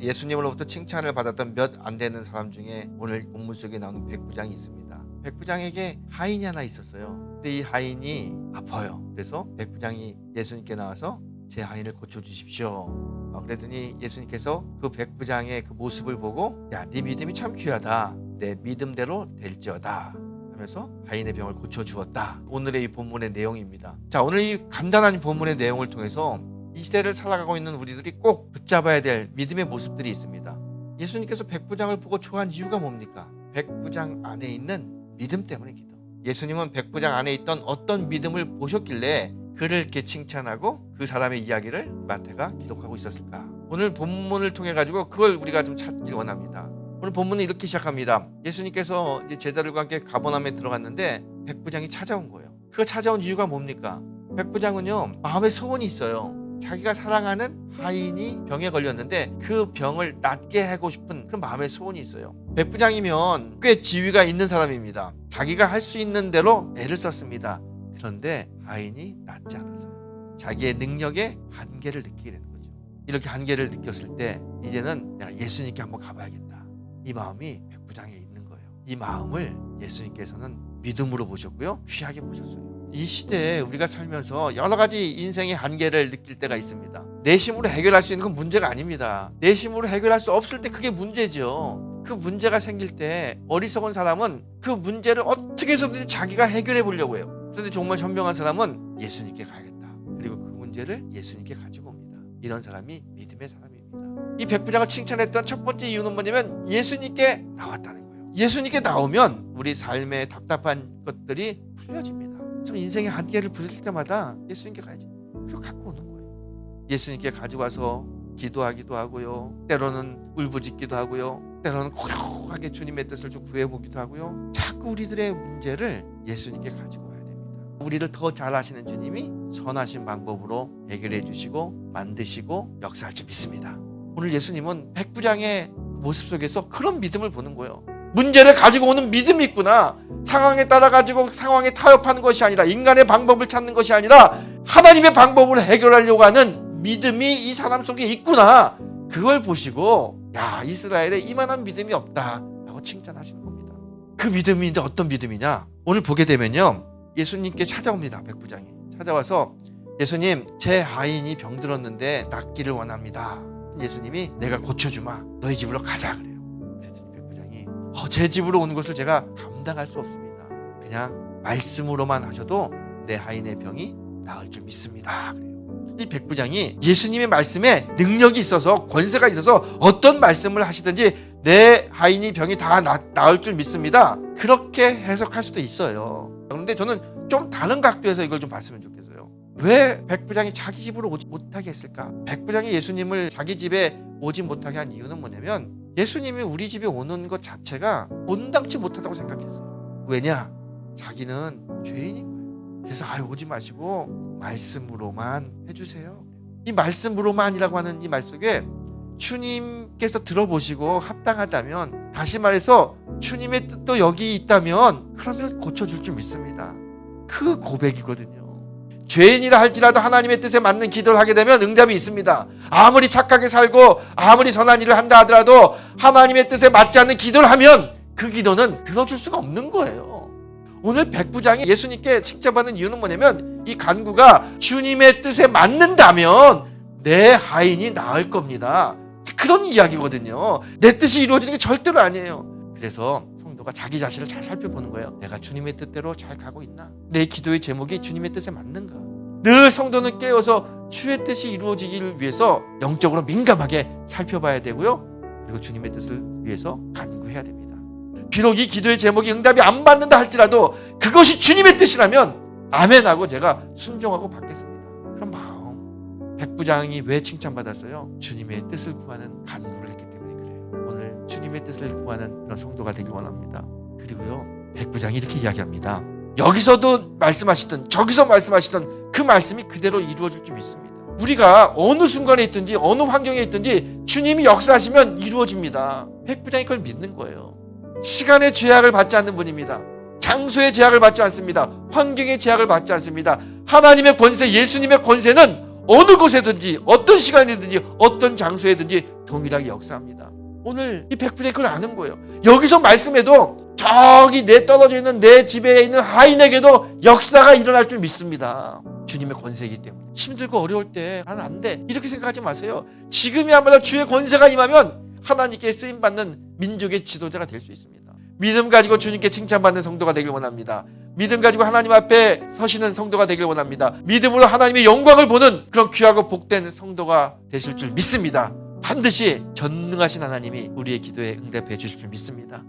예수님으로부터 칭찬을 받았던 몇 안 되는 사람 중에 오늘 본문 속에 나오는 백부장이 있습니다. 백부장에게 하인이 하나 있었어요. 근데 이 하인이 아파요. 그래서 백부장이 예수님께 나와서 제 하인을 고쳐 주십시오. 어, 그랬더니 예수님께서 그 백부장의 그 모습을 보고 야, 네 믿음이 참 귀하다. 내 믿음대로 될지어다. 하면서 하인의 병을 고쳐 주었다. 오늘의 이 본문의 내용입니다. 자, 오늘 이 간단한 본문의 내용을 통해서 이 시대를 살아가고 있는 우리들이 꼭 붙잡아야 될 믿음의 모습들이 있습니다. 예수님께서 백부장을 보고 좋아한 이유가 뭡니까? 백부장 안에 있는 믿음 때문에 기도. 예수님은 백부장 안에 있던 어떤 믿음을 보셨길래 그를 이렇게 칭찬하고 그 사람의 이야기를 마태가 기록하고 있었을까? 오늘 본문을 통해 가지고 그걸 우리가 좀 찾길 원합니다. 오늘 본문은 이렇게 시작합니다. 예수님께서 제자들과 함께 가버나움에 들어갔는데 백부장이 찾아온 거예요. 그 찾아온 이유가 뭡니까? 백부장은요 마음에 소원이 있어요. 자기가 사랑하는 하인이 병에 걸렸는데 그 병을 낫게 하고 싶은 그런 마음의 소원이 있어요. 백부장이면 꽤 지위가 있는 사람입니다. 자기가 할 수 있는 대로 애를 썼습니다. 그런데 하인이 낫지 않았어요. 자기의 능력의 한계를 느끼게 되는 거죠. 이렇게 한계를 느꼈을 때 이제는 내가 예수님께 한번 가봐야겠다. 이 마음이 백부장에 있는 거예요. 이 마음을 예수님께서는 믿음으로 보셨고요. 귀하게 보셨어요. 이 시대에 우리가 살면서 여러 가지 인생의 한계를 느낄 때가 있습니다. 내 힘으로 해결할 수 있는 건 문제가 아닙니다. 내 힘으로 해결할 수 없을 때 그게 문제죠. 그 문제가 생길 때 어리석은 사람은 그 문제를 어떻게 해서든 자기가 해결해 보려고 해요. 그런데 정말 현명한 사람은 예수님께 가야겠다. 그리고 그 문제를 예수님께 가지고 옵니다. 이런 사람이 믿음의 사람입니다. 이 백부장을 칭찬했던 첫 번째 이유는 뭐냐면 예수님께 나왔다는 거예요. 예수님께 나오면 우리 삶의 답답한 것들이 풀려집니다. 저 인생의 한계를 부딪힐 때마다 예수님께 가야지. 그리고 갖고 오는 거예요. 예수님께 가지고 와서 기도하기도 하고요. 때로는 울부짖기도 하고요. 때로는 고요하게 주님의 뜻을 좀 구해보기도 하고요. 자꾸 우리들의 문제를 예수님께 가지고 와야 됩니다. 우리를 더 잘 아시는 주님이 선하신 방법으로 해결해 주시고 만드시고 역사할 줄 믿습니다. 오늘 예수님은 백부장의 모습 속에서 그런 믿음을 보는 거예요. 문제를 가지고 오는 믿음이 있구나. 상황에 따라 가지고 상황에 타협하는 것이 아니라 인간의 방법을 찾는 것이 아니라 하나님의 방법으로 해결하려고 하는 믿음이 이 사람 속에 있구나. 그걸 보시고 야 이스라엘에 이만한 믿음이 없다라고 칭찬하시는 겁니다. 그 믿음인데 어떤 믿음이냐? 오늘 보게 되면요 예수님께 찾아옵니다 백부장이 찾아와서 예수님 제 아인이 병들었는데 낫기를 원합니다. 예수님이 내가 고쳐주마 너희 집으로 가자 그래 제 집으로 오는 것을 제가 감당할 수 없습니다. 그냥 말씀으로만 하셔도 내 하인의 병이 나을 줄 믿습니다. 그래요. 이 백부장이 예수님의 말씀에 능력이 있어서 권세가 있어서 어떤 말씀을 하시든지 내 하인이 병이 다 나, 나을 줄 믿습니다. 그렇게 해석할 수도 있어요. 그런데 저는 좀 다른 각도에서 이걸 좀 봤으면 좋겠어요. 왜 백부장이 자기 집으로 오지 못하게 했을까? 백부장이 예수님을 자기 집에 오지 못하게 한 이유는 뭐냐면 예수님이 우리 집에 오는 것 자체가 온당치 못하다고 생각했어요. 왜냐? 자기는 죄인인 거예요. 그래서 아유 오지 마시고 말씀으로만 해주세요. 이 말씀으로만이라고 하는 이 말 속에 주님께서 들어보시고 합당하다면 다시 말해서 주님의 뜻도 여기 있다면 그러면 고쳐줄 줄 믿습니다. 그 고백이거든요. 죄인이라 할지라도 하나님의 뜻에 맞는 기도를 하게 되면 응답이 있습니다. 아무리 착하게 살고 아무리 선한 일을 한다 하더라도 하나님의 뜻에 맞지 않는 기도를 하면 그 기도는 들어줄 수가 없는 거예요. 오늘 백부장이 예수님께 칭찬받는 이유는 뭐냐면 이 간구가 주님의 뜻에 맞는다면 내 하인이 나을 겁니다. 그런 이야기거든요. 내 뜻이 이루어지는 게 절대로 아니에요. 그래서 성도가 자기 자신을 잘 살펴보는 거예요. 내가 주님의 뜻대로 잘 가고 있나? 내 기도의 제목이 주님의 뜻에 맞는가? 늘 성도는 깨어서 주의 뜻이 이루어지기를 위해서 영적으로 민감하게 살펴봐야 되고요. 그리고 주님의 뜻을 위해서 간구해야 됩니다. 비록 이 기도의 제목이 응답이 안 받는다 할지라도 그것이 주님의 뜻이라면 아멘하고 제가 순종하고 받겠습니다. 그런 마음. 백부장이 왜 칭찬받았어요? 주님의 뜻을 구하는 간구를 했기 때문에 그래요. 오늘 주님의 뜻을 구하는 그런 성도가 되길 원합니다. 그리고요. 백부장이 이렇게 이야기합니다. 여기서도 말씀하시던 저기서 말씀하시던 그 말씀이 그대로 이루어질 줄 믿습니다. 우리가 어느 순간에 있든지 어느 환경에 있든지 주님이 역사하시면 이루어집니다. 백부장이 그걸 믿는 거예요. 시간의 제약을 받지 않는 분입니다. 장소의 제약을 받지 않습니다. 환경의 제약을 받지 않습니다. 하나님의 권세, 예수님의 권세는 어느 곳에든지 어떤 시간이든지 어떤 장소에든지 동일하게 역사합니다. 오늘 이 그걸 아는 거예요. 여기서 말씀해도 저기 내 떨어져 있는 내 집에 있는 하인에게도 역사가 일어날 줄 믿습니다. 주님의 권세이기 때문에 힘들고 어려울 때 나는 안 돼. 이렇게 생각하지 마세요. 지금이야말로 주의 권세가 임하면 하나님께 쓰임 받는 민족의 지도자가 될 수 있습니다. 믿음 가지고 주님께 칭찬받는 성도가 되길 원합니다. 믿음 가지고 하나님 앞에 서시는 성도가 되길 원합니다. 믿음으로 하나님의 영광을 보는 그런 귀하고 복된 성도가 되실 줄 믿습니다. 반드시 전능하신 하나님이 우리의 기도에 응답해 주실 줄 믿습니다.